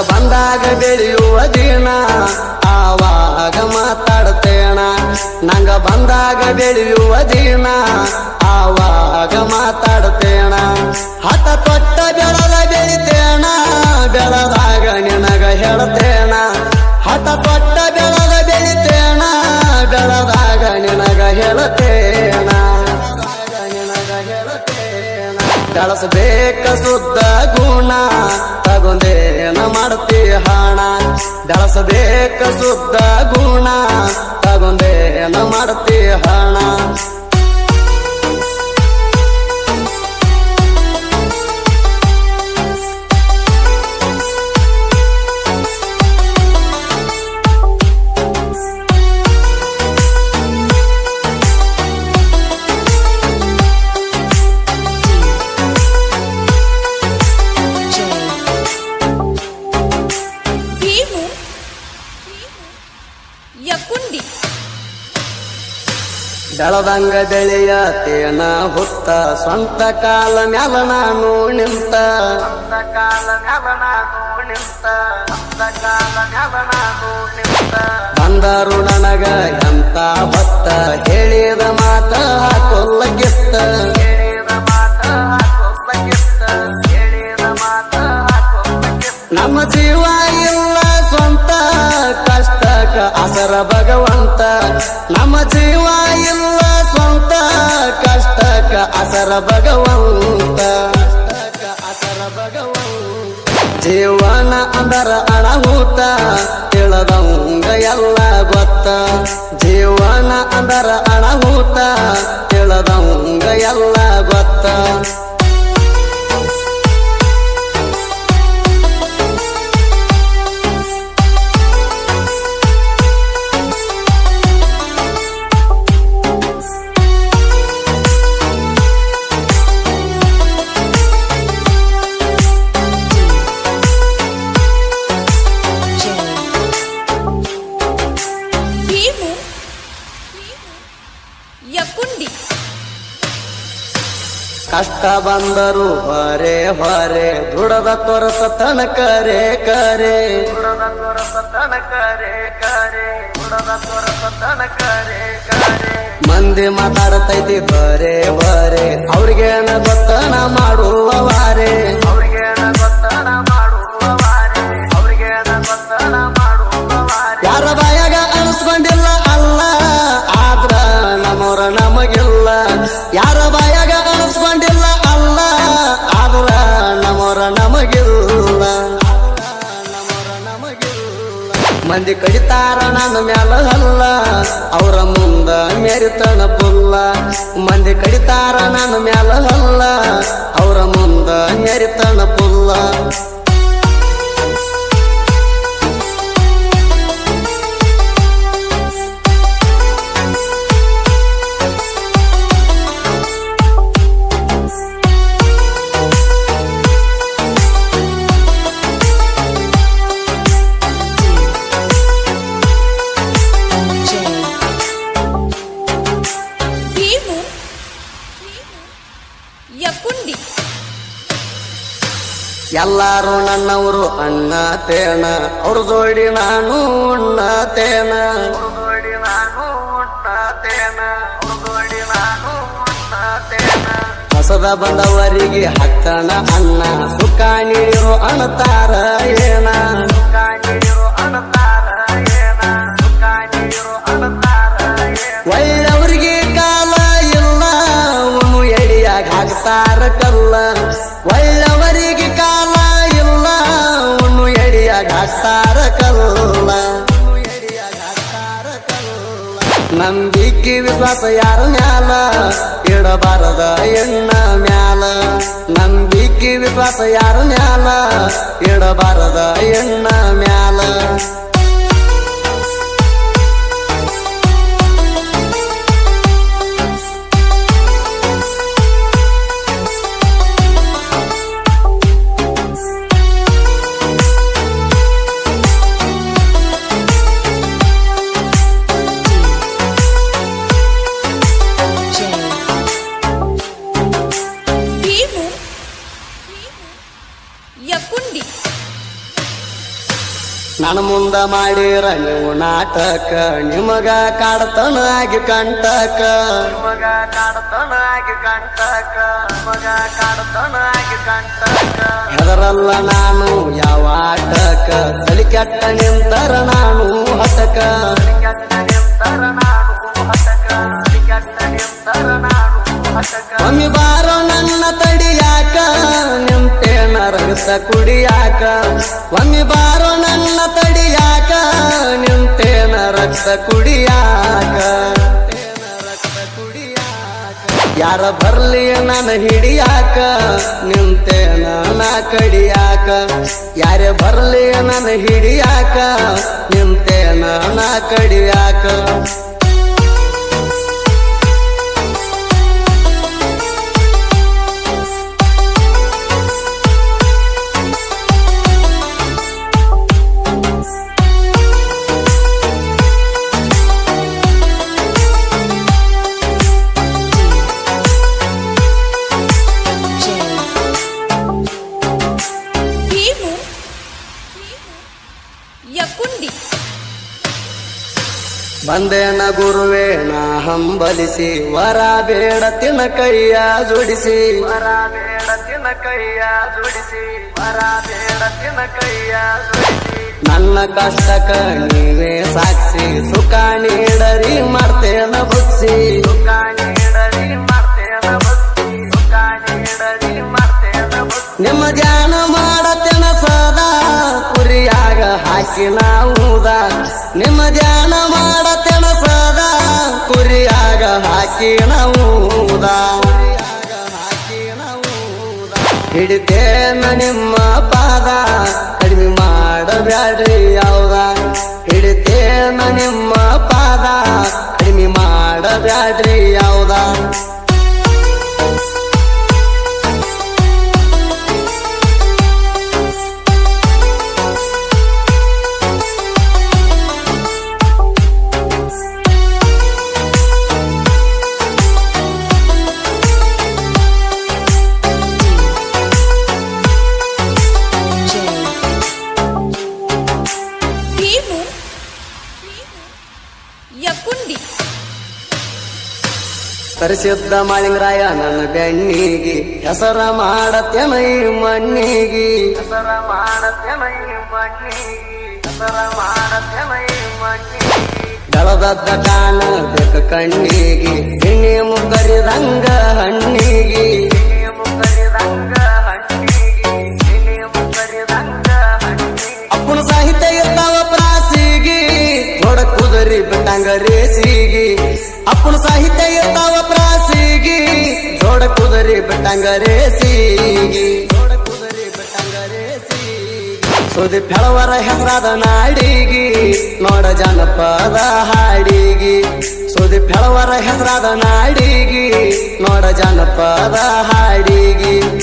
ಬಂದಾಗ ಬೆಳೆಯುವ ದಿನ. ಆವಾಗ ಮಾತಾಡ್ತೇಣ. ನಂಗ ಬಂದಾಗ ಬೆಳೆಯುವ ದಿನ. ಆವಾಗ ಮಾತಾಡ್ತೇಣ. ಹಠ ತೊಟ್ಟ ಬೆಳದ ಬೆಳಿತೇಣ. ಬೆಳದಾಗ ನಿನಗ ಹೇಳ್ತೇಣ. ಹಠ ತೊಟ್ಟ ಬೆಳದ ಬೆಳಿತೇಣ. ಬೆಳದಾಗ ನಿನಗ ಹೇಳ್ತೇಣ. ಬೆಳಸಬೇಕ ಶುದ್ಧ ಹಣ ಬೆಳಸಬೇಕ ಸುದ್ದ ಗುಣ ತಗೊಂಡೇನ ಮಾಡ್ತಿ ಹಣ? ಬೆಳದಂಗ ಬೆಳೆಯತೇನ ಹುತ್ತ ಸ್ವಂತ ಕಾಲ ಮ್ಯಾಲ ನಾನು ನಿಂತ. ಬಂದರು ನನಗ ಎಂತ ಭತ್ತ ಹೇಳಿದ ಮಾತ ಕೊಲ್ಲಗಿತ್ತ ಹೇಳಿದ ಮಾತ ಹಾಕೊಲ್ಲ ಹೇಳಿದ ಮಾತ ಹಾಕೊಲ್ಲ ಗಿತ್ತ ನಮ್ಮ ಜೀವ ಇಲ್ಲ ಸ್ವಂತ ಕಷ್ಟಕ ಅಸರ ಭಗವಂತ. ನಮ್ಮ ಜೀವ ಅಸರ ಭಗವಂತ. ಅಸರ ಭಗವಂತ. ಜೀವನ ಅಂದರ ಅಣಹೂತ. ತಿಳದಂಗ ಎಲ್ಲ ಗೊತ್ತ. ಜೀವನ ಅಂದರ ಅಣಹೂತ. ತಿಳದಂಗ ಎಲ್ಲ ಗೊತ್ತ. ಕಷ್ಟ ಬಂದರು ಹೊರೆ ಹೊರೆ ದುಡದ ತೊರಸ ತನ ಕರೆ. ದುಡದ ತೊರಸ ತನಕರೆ ಕರೆ ದುಡದ ತೊರಸ ತನಕರೆ ಕರೆ. ಮಂದಿ ಮಾತಾಡತೈತಿ ಬರೇ ಬರೇ ಅವ್ರಿಗೆ ಗೊತ್ತನ ಮಾಡುವವಾರೆ. ಮಂದಿ ಕಡಿತಾರ ನನ್ನ ಮ್ಯಾಲ ಹಲ್ಲ. ಅವರ ಮುಂದ ಮೇರಿತನ ಪುಲ್ಲ. ಮಂದಿ ಕಡಿತಾರ ಎಲ್ಲಾರು ನನ್ನವರು ಅಣ್ಣ ತೇನ ಅವ್ರ ಜೋಡಿ ನಾನು ಅಣ್ಣ ತೇನ ಹೊಸದ ಬಂದವರಿಗೆ ಹತ್ತಣ ಅಣ್ಣ. ಸುಖ ನೀರು ಅಣತಾರ ಕಲ್ಲ ನಂಬಿಕೆ ವಿಶ್ವಾಸ ಯಾರ ಮ್ಯಾಲ? ಇಡಬಾರದ ಎಣ್ಣ ಮ್ಯಾಲ. ನಂಬಿಕೆ ವಿಶ್ವಾಸ ಯಾರ ಮ್ಯಾಲ? ಇಡಬಾರದ ಎಣ್ಣ ಮ್ಯಾಲ. ನನ್ನ ಮುಂದ ಮಾಡಿರ ನೀವು ನಾಟಕ ನಿಮಗ ಕಾಡತನ ಆಗಿ ಕಂಟಕ. ನಿಮಗ ಕಾಡತನ ಆಗಿ ಕಂಟಕ ನಿಮಗ ಕಾಡತನ ಆಗಿ ಕಂಟಕ. ಹೆದರಲ್ಲ ನಾನು ಯಾವ ಆಟಕ ತಲಿ ಕೆಟ್ಟ ನಿಂತರ ನಾನು ಹತಕ. ಕೆಟ್ಟ ನಿಂತರ ನಾನು ಹತಕ ಕೆಟ್ಟ ನಿಂತರ ನಾನು ಬಾರೋ ನನ್ನ ತಡಿಯಾಕ ನಿಂತೇನ ರಗಸ ಕುಡಿಯಾಕ. ಒಮ್ಮೆ ಬಾರೋ ನನ್ನ ಕುಡಿಯಾಕ? ಯಾರ ಬರ್ಲಿ ನಾನು ಹಿಡಿಯಾಕ? ನಿಂತೆ ನಾನ ಕಡಿಯಾಕ? ಯಾರೇ ಬರ್ಲಿ ನಾನು ಹಿಡಿಯಾಕ? ನಿಂತೆ ನಾ ಕಡಿಯಾಕ? ಯಕುಂಡಿ. ಬಂದೇನ ಗುರುವೇಣ ನಾ ಹಂಬಲಿಸಿ ವರ ಬೇಡ ತಿನ ಕೈಯ ಜೋಡಿಸಿ. ವರ ಬೇಡ ತಿನ ಕೈಯ ಜೋಡಿಸಿ ವರ ಬೇಡ ತಿನ ಕೈಯ ಜೋಡಿಸಿ. ನನ್ನ ಕಷ್ಟಕ ನೀವೇ ಸಾಕ್ಷಿ ಸುಖ ನೀಡರಿ ಮಾಡ್ತೇನ ಬುಕ್ಸಿ ಸುಖ ಹಾಕಿ ನಾವುದ. ನಿಮ್ಮ ಧ್ಯಾನ ಮಾಡತೇನ ಸದಾ ಕುರಿಯಾಗ ಹಾಕಿ ನಾವುದ. ಹಿಡಿತೇನ ನಿಮ್ಮ ಪಾದ. ಕಡಿಮೆ ಮಾಡಬ್ಯಾಡ್ರಿ ಯಾವ್ದ. ಹಿಡಿತೇನ ನಿಮ್ಮ ಪಾದ. ಕಡಿಮೆ ಮಾಡಬ್ಯಾಡ್ರಿ ಯಾವ್ದ. ಪರಿಸಿದ್ದ ಮಾಳಿಂಗರಾಯ ನನ್ನ ಬೆಣ್ಣಿಗೆ ಹೆಸರ ಮಾಡತ್ತೆ ಮೈ ಮಣ್ಣಿಗಿ. ಹೆಸರ ಮಾಡತ್ತೆ ಮೈ ಮಣ್ಣಿಗಿ. ಹೆಸರ ಮಾಡತ್ಯನ ಈ ಮಣ್ಣಿಗಿ. ಬೆಳದದ್ದ ಕಾಣ ಬೇಕ ಕಣ್ಣಿಗಿ. ಹೆಣ್ಣಿ ಮುಗ್ಗರಿದಂಗ ಹಣ್ಣಿಗಿ. ಅಪ್ಪನ ಸಾಹಿತ್ಯ ಇರ್ತಾವ ಪ್ರಾಸಿಗಿ. ನೋಡ ಕುದುರಿ ಬಿಟ್ಟಂಗ ರೇಸಿಗಿ. ಅಪ್ಪನ ಸಾಹಿತ್ಯ ಕುದುರಿ ಬಿಟ್ಟಂಗ ಸೀಗಿ. ಕುದುರಿ ಸುದಿ ಫೆಳವರ ಹೆಸರಾದ ನಾಡಿಗಿ. ನೋಡ ಜನಪದ ಹಾಡಿಗಿ. ಸುದಿ ಫೆಳವರ ಹೆಸರಾದ ನಾಡಿಗಿ. ನೋಡ ಜನಪದ ಹಾಡಿಗಿ.